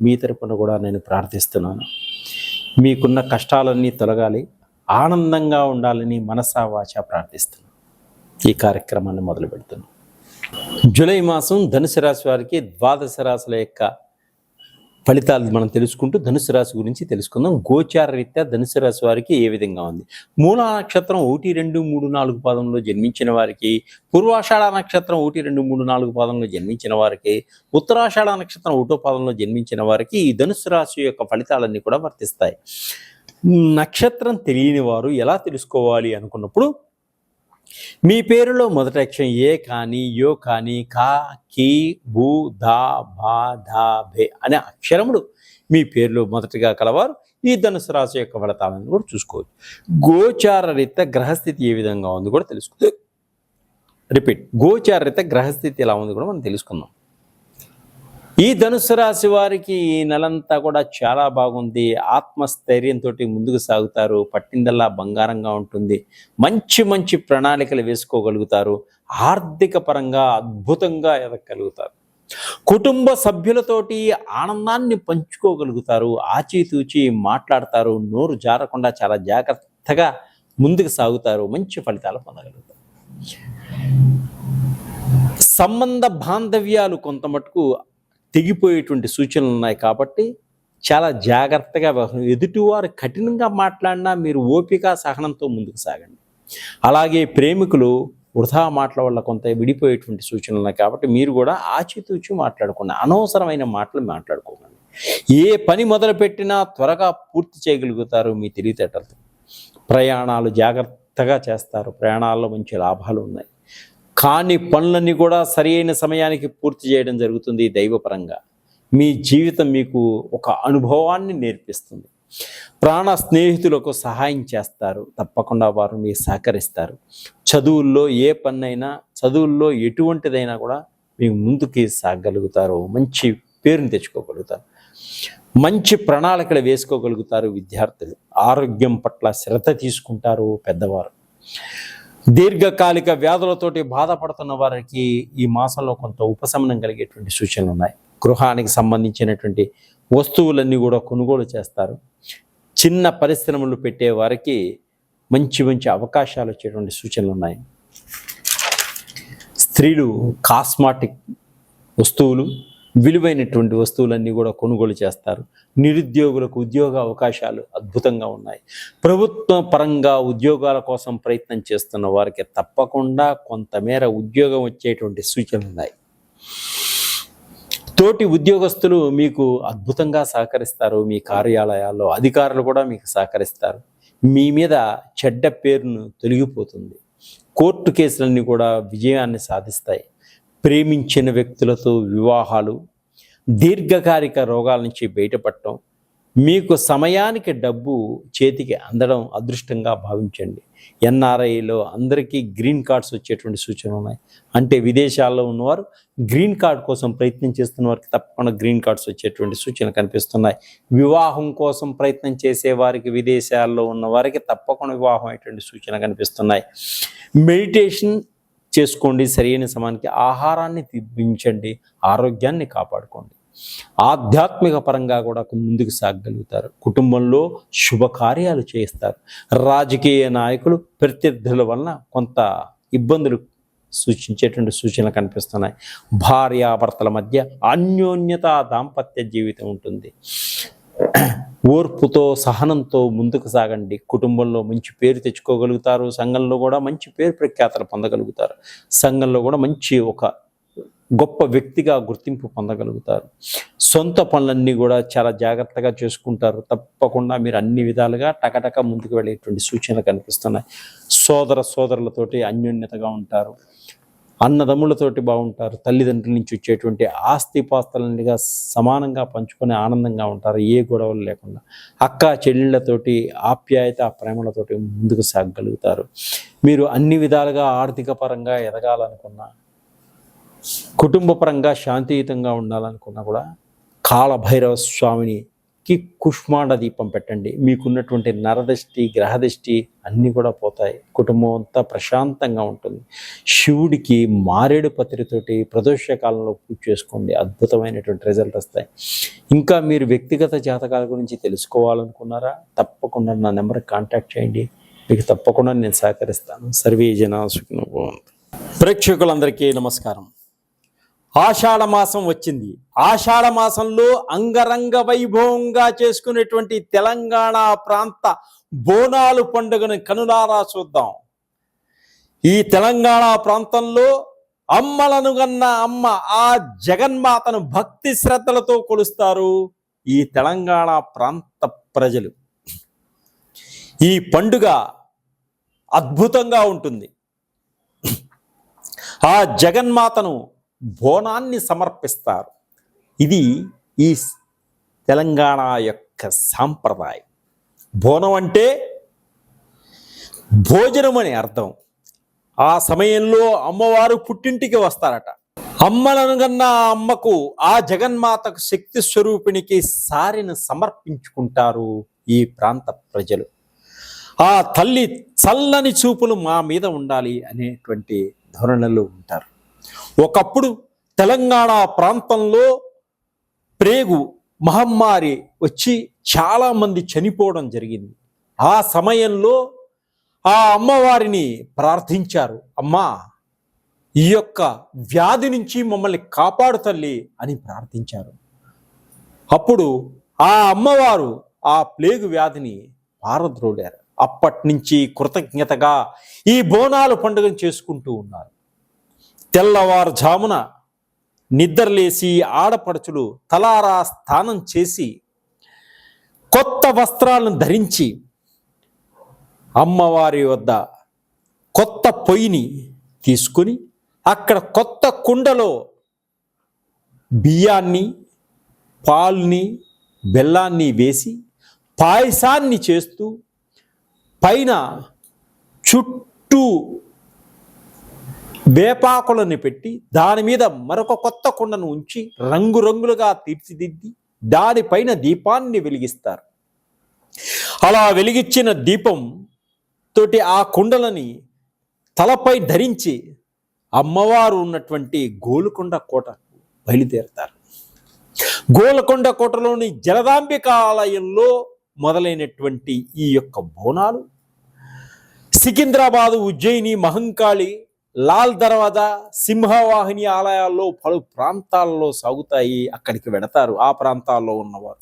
మీ తరపున కూడా నేను ప్రార్థిస్తున్నాను. మీకున్న కష్టాలన్నీ తొలగాలి ఆనందంగా ఉండాలని మనసా వాచ ప్రార్థిస్తున్నాను. ఈ కార్యక్రమాన్ని మొదలు పెడుతున్నాను జూలై మాసం ధనుసు రాశి వారికి ద్వాదశ రాశుల యొక్క ఫలితాలు మనం తెలుసుకుంటూ ధనుసు రాశి గురించి తెలుసుకుందాం. గోచార రీత్యా ధనుసు రాశి వారికి ఏ విధంగా ఉంది? మూల నక్షత్రం ఒకటి రెండు మూడు నాలుగు పాదంలో జన్మించిన వారికి పూర్వాషాఢ నక్షత్రం ఒకటి రెండు మూడు నాలుగు పాదంలో జన్మించిన వారికి ఉత్తరాషాఢ నక్షత్రం ఒకటో పాదంలో జన్మించిన వారికి ఈ ధనుసు రాశి యొక్క ఫలితాలన్నీ కూడా వర్తిస్తాయి. నక్షత్రం తెలియని వారు ఎలా తెలుసుకోవాలి అనుకున్నప్పుడు మీ పేరులో మొదటి అక్షరం ఏ కానీ యో కానీ కా కీ భూ దా భా ధా భే అనే అక్షరములు మీ పేరులో మొదటిగా కలవారు. ఈ ధనుసు రాశి యొక్క ఫలితాలను కూడా చూసుకోవచ్చు. గోచార రీత్యా గ్రహస్థితి ఏ విధంగా ఉంది కూడా తెలుసుకో రిపీట్. గోచార రీత్యా గ్రహస్థితి ఎలా ఉంది కూడా మనం తెలుసుకుందాం. ఈ ధనుసు రాశి వారికి ఈ నెలంతా కూడా చాలా బాగుంది. ఆత్మస్థైర్యంతో ముందుకు సాగుతారు. పట్టిందల్లా బంగారంగా ఉంటుంది. మంచి మంచి ప్రణాళికలు వేసుకోగలుగుతారు. ఆర్థిక పరంగా అద్భుతంగా ఎదగలుగుతారు. కుటుంబ సభ్యులతోటి ఆనందాన్ని పంచుకోగలుగుతారు. ఆచితూచి మాట్లాడతారు. నోరు జారకుండా చాలా జాగ్రత్తగా ముందుకు సాగుతారు. మంచి ఫలితాలు పొందగలుగుతారు. సంబంధ బాంధవ్యాలు కొంత మటుకు తెగిపోయేటువంటి సూచనలు ఉన్నాయి కాబట్టి చాలా జాగ్రత్తగా ఎదుటివారు కఠినంగా మాట్లాడినా మీరు ఓపిక సహనంతో ముందుకు సాగండి. అలాగే ప్రేమికులు వృధా మాటల వల్ల కొంత విడిపోయేటువంటి సూచనలు ఉన్నాయి కాబట్టి మీరు కూడా ఆచితూచి మాట్లాడుకోండి. అనవసరమైన మాటలు మాట్లాడుకోకండి. ఏ పని మొదలుపెట్టినా త్వరగా పూర్తి చేయగలుగుతారు మీ తెలివితేటలతో. ప్రయాణాలు జాగ్రత్తగా చేస్తారు. ప్రయాణాల్లో మంచి లాభాలు ఉన్నాయి. కాని పనులన్నీ కూడా సరి అయిన సమయానికి పూర్తి చేయడం జరుగుతుంది దైవపరంగా. మీ జీవితం మీకు ఒక అనుభవాన్ని నేర్పిస్తుంది. ప్రాణ స్నేహితులకు సహాయం చేస్తారు. తప్పకుండా వారు మీకు సహకరిస్తారు. చదువుల్లో ఏ పన్నైనా చదువుల్లో ఎటువంటిదైనా కూడా మీకు ముందుకి సాగలుగుతారు. మంచి పేరుని తెచ్చుకోగలుగుతారు. మంచి ప్రణాళికలు వేసుకోగలుగుతారు విద్యార్థులు. ఆరోగ్యం పట్ల శ్రద్ధ తీసుకుంటారు పెద్దవారు. దీర్ఘకాలిక వ్యాధులతోటి బాధపడుతున్న వారికి ఈ మాసంలో కొంత ఉపశమనం కలిగేటువంటి సూచనలు ఉన్నాయి. గృహానికి సంబంధించినటువంటి వస్తువులన్నీ కూడా కొనుగోలు చేస్తారు. చిన్న పరిశ్రమలు పెట్టే వారికి మంచి మంచి అవకాశాలు వచ్చేటువంటి సూచనలు ఉన్నాయి. స్త్రీలు కాస్మాటిక్ వస్తువులు విలువైనటువంటి వస్తువులన్నీ కూడా కొనుగోలు చేస్తారు. నిరుద్యోగులకు ఉద్యోగ అవకాశాలు అద్భుతంగా ఉన్నాయి. ప్రభుత్వ పరంగా ఉద్యోగాల కోసం ప్రయత్నం చేస్తున్న వారికి తప్పకుండా కొంతమేర ఉద్యోగం వచ్చేటువంటి సూచనలు ఉన్నాయి. తోటి ఉద్యోగస్తులు మీకు అద్భుతంగా సహకరిస్తారు. మీ కార్యాలయాల్లో అధికారులు కూడా మీకు సహకరిస్తారు. మీ మీద చెడ్డ పేరును తొలగిపోతుంది. కోర్టు కేసులన్నీ కూడా విజయాన్ని సాధిస్తాయి. ప్రేమించిన వ్యక్తులతో వివాహాలు దీర్ఘకాలిక రోగాల నుంచి బయటపడటం మీకు సమయానికి డబ్బు చేతికి అందడం అదృష్టంగా భావించండి. ఎన్ఆర్ఐలో అందరికీ గ్రీన్ కార్డ్స్ వచ్చేటువంటి సూచనలు ఉన్నాయి. అంటే విదేశాల్లో ఉన్నవారు గ్రీన్ కార్డ్ కోసం ప్రయత్నం చేస్తున్న వారికి తప్పకుండా గ్రీన్ కార్డ్స్ వచ్చేటువంటి సూచనలు కనిపిస్తున్నాయి. వివాహం కోసం ప్రయత్నం చేసే వారికి విదేశాల్లో ఉన్న వారికి తప్పకుండా వివాహం అయ్యేటువంటి సూచన కనిపిస్తున్నాయి. మెడిటేషన్ చేసుకోండి సరైన సమయానికి ఆహారాన్ని తినిపించండి ఆరోగ్యాన్ని కాపాడుకోండి. ఆధ్యాత్మిక పరంగా కూడా ముందుకు సాగగలుగుతారు. కుటుంబంలో శుభకార్యాలు చేస్తారు. రాజకీయ నాయకులు ప్రత్యర్థుల వలన కొంత ఇబ్బందులు సూచించేటువంటి సూచనలు కనిపిస్తున్నాయి. భార్యాభర్తల మధ్య అన్యోన్యత దాంపత్య జీవితం ఉంటుంది. ఓర్పుతో సహనంతో ముందుకు సాగండి. కుటుంబంలో మంచి పేరు తెచ్చుకోగలుగుతారు. సంఘంలో కూడా మంచి పేరు ప్రఖ్యాతలు పొందగలుగుతారు. సంఘంలో కూడా మంచి ఒక గొప్ప వ్యక్తిగా గుర్తింపు పొందగలుగుతారు. సొంత పనులన్నీ కూడా చాలా జాగ్రత్తగా చేసుకుంటారు. తప్పకుండా మీరు అన్ని విధాలుగా టకటక ముందుకు వెళ్ళేటువంటి సూచనలు కనిపిస్తున్నాయి. సోదర సోదరులతోటి అన్యోన్యతగా ఉంటారు. అన్నదమ్ములతోటి బాగుంటారు తల్లిదండ్రుల నుంచి వచ్చేటువంటి ఆస్తిపాస్తులన్నిగా సమానంగా పంచుకొని ఆనందంగా ఉంటారు ఏ గొడవలు లేకుండా. అక్క చెల్లెళ్ళతోటి ఆప్యాయత ప్రేమలతోటి ముందుకు సాగగలుగుతారు. మీరు అన్ని విధాలుగా ఆర్థిక పరంగా ఎదగాలనుకున్నా కుటుంబ పరంగా శాంతియుతంగా ఉండాలనుకున్నా కూడా కాలభైరవ కి కుష్మాండ దీపం పెట్టండి. మీకున్నటువంటి నరదృష్టి గ్రహదృష్టి అన్నీ కూడా పోతాయి. కుటుంబం అంతా ప్రశాంతంగా ఉంటుంది. శివుడికి మారేడు పత్రితోటి ప్రదోష కాలంలో పూజ చేసుకోండి. అద్భుతమైనటువంటి రిజల్ట్ వస్తాయి. ఇంకా మీరు వ్యక్తిగత జాతకాల గురించి తెలుసుకోవాలనుకున్నారా? తప్పకుండా నా నెంబర్ కాంటాక్ట్ చేయండి. మీకు తప్పకుండా నేను సహకరిస్తాను. సర్వే జనా ప్రేక్షకులందరికీ నమస్కారం. ఆషాఢ మాసం వచ్చింది. ఆషాఢ మాసంలో అంగరంగ వైభవంగా చేసుకునేటువంటి తెలంగాణ ప్రాంత బోనాలు పండుగను కనులారా చూద్దాం. ఈ తెలంగాణ ప్రాంతంలో అమ్మలను గన్న అమ్మ ఆ జగన్మాతను భక్తి శ్రద్ధలతో కొలుస్తారు ఈ తెలంగాణ ప్రాంత ప్రజలు. ఈ పండుగ అద్భుతంగా ఉంటుంది. ఆ జగన్మాతను బోనాన్ని సమర్పిస్తారు. ఇది ఈ తెలంగాణ యొక్క సాంప్రదాయం. బోనం అంటే భోజనం అని అర్థం. ఆ సమయంలో అమ్మవారు పుట్టింటికి వస్తారట. అమ్మలనుగన్న అమ్మకు ఆ జగన్మాతకు శక్తి స్వరూపిణికి సారిని సమర్పించుకుంటారు ఈ ప్రాంత ప్రజలు. ఆ తల్లి చల్లని చూపులు మా మీద ఉండాలి అనేటువంటి ధోరణులు ఉంటారు. ఒకప్పుడు తెలంగాణ ప్రాంతంలో ప్రేగు మహమ్మారి వచ్చి చాలామంది చనిపోవడం జరిగింది. ఆ సమయంలో ఆ అమ్మవారిని ప్రార్థించారు అమ్మా ఈ యొక్క వ్యాధి నుంచి మమ్మల్ని కాపాడు తల్లి అని ప్రార్థించారు. అప్పుడు ఆ అమ్మవారు ఆ ప్లేగు వ్యాధిని పారద్రోడారు అప్పటి నుంచి కృతజ్ఞతగా ఈ బోనాలు పండుగను చేసుకుంటూ ఉన్నారు. తెల్లవారుజామున నిద్రలేసి ఆడపడుచులు తలారా స్నానం చేసి కొత్త వస్త్రాలను ధరించి అమ్మవారి వద్ద కొత్త పొయ్యిని తీసుకుని అక్కడ కొత్త కుండలో బియ్యాన్ని పాల్ని బెల్లాన్ని వేసి పాయసాన్ని చేస్తూ పైన చుట్టూ వేపాకులను పెట్టి దాని మీద మరొక కొత్త కుండను ఉంచి రంగురంగులుగా తీర్చిదిద్ది దానిపైన దీపాన్ని వెలిగిస్తారు. అలా వెలిగించిన దీపం తోటి ఆ కుండలని తలపై ధరించి అమ్మవారు ఉన్నటువంటి గోలుకొండ కోటకు బయలుదేరతారు. గోలకొండ కోటలోని జలదాంబిక ఆలయంలో మొదలైనటువంటి ఈ యొక్క బోనాలు సికింద్రాబాదు ఉజ్జయిని మహంకాళి లాల్ దర్వాజా సింహవాహిని ఆలయాల్లో పలు ప్రాంతాల్లో సాగుతాయి. అక్కడికి వెడతారు. ఆ ప్రాంతాల్లో ఉన్నవారు.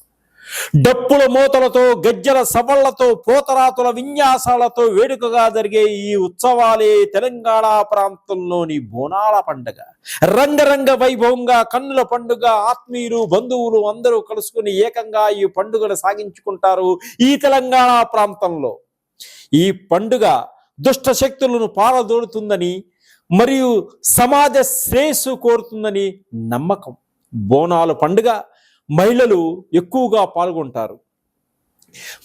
డప్పుల మూతలతో గజ్జల సవళ్ళతో పోతరాతుల విన్యాసాలతో వేడుకగా జరిగే ఈ ఉత్సవాలే తెలంగాణ ప్రాంతంలోని బోనాల పండుగ. రంగరంగ వైభవంగా కన్నుల పండుగ ఆత్మీయులు బంధువులు అందరూ కలుసుకుని ఏకంగా ఈ పండుగను సాగించుకుంటారు ఈ తెలంగాణ ప్రాంతంలో. ఈ పండుగ దుష్ట శక్తులను పారదోడుతుందని మరియు సమాజ శ్రేయస్సు కోరుతుందని నమ్మకం. బోనాల పండుగ మహిళలు ఎక్కువగా పాల్గొంటారు.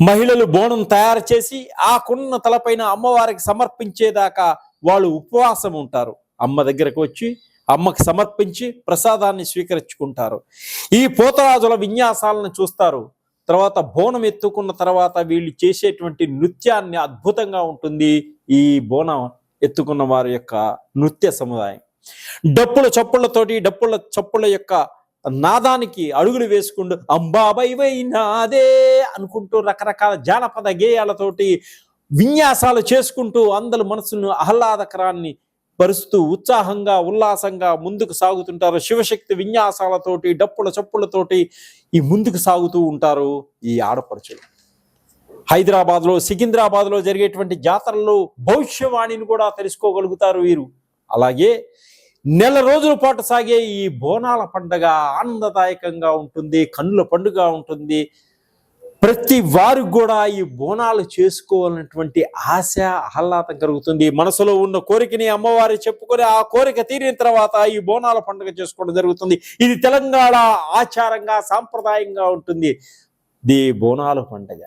మహిళలు బోనం తయారు చేసి ఆ కొన్న తలపైన అమ్మవారికి సమర్పించేదాకా వాళ్ళు ఉపవాసం ఉంటారు. అమ్మ దగ్గరకు వచ్చి అమ్మకి సమర్పించి ప్రసాదాన్ని స్వీకరించుకుంటారు. ఈ పోతరాజుల విన్యాసాలను చూస్తారు. తర్వాత బోనం ఎత్తుకున్న తర్వాత వీళ్ళు చేసేటువంటి నృత్యాన్ని అద్భుతంగా ఉంటుంది ఈ బోనం. ఎత్తుకున్న వారి యొక్క నృత్య సముదాయం. డప్పుల చప్పుళ్ళతోటి డప్పుల చప్పుల యొక్క నాదానికి అడుగులు వేసుకుంటూ అంబాబైవై నాదే అనుకుంటూ రకరకాల జానపద గేయాలతోటి విన్యాసాలు చేసుకుంటూ అందరి మనసును ఆహ్లాదకరాన్ని పరుస్తూ ఉత్సాహంగా ఉల్లాసంగా ముందుకు సాగుతుంటారు. శివశక్తి విన్యాసాలతోటి డప్పుల చప్పులతోటి ఈ ముందుకు సాగుతూ ఉంటారు ఈ ఆడపడుచులు. హైదరాబాద్లో సికింద్రాబాద్లో జరిగేటువంటి జాతరలో భవిష్యవాణిని కూడా తెలుసుకోగలుగుతారు వీరు. అలాగే నెల రోజుల పాటు సాగే ఈ బోనాల పండగ ఆనందదాయకంగా ఉంటుంది కన్నుల పండుగ ఉంటుంది. ప్రతి వారు కూడా ఈ బోనాలు చేసుకోవాలన్నటువంటి ఆశ ఆహ్లాదం కలుగుతుంది. మనసులో ఉన్న కోరికని అమ్మవారి చెప్పుకొని ఆ కోరిక తీరిన తర్వాత ఈ బోనాల పండుగ చేసుకోవడం జరుగుతుంది. ఇది తెలంగాణ ఆచారంగా సాంప్రదాయంగా ఉంటుంది. ది బోనాల పండుగ.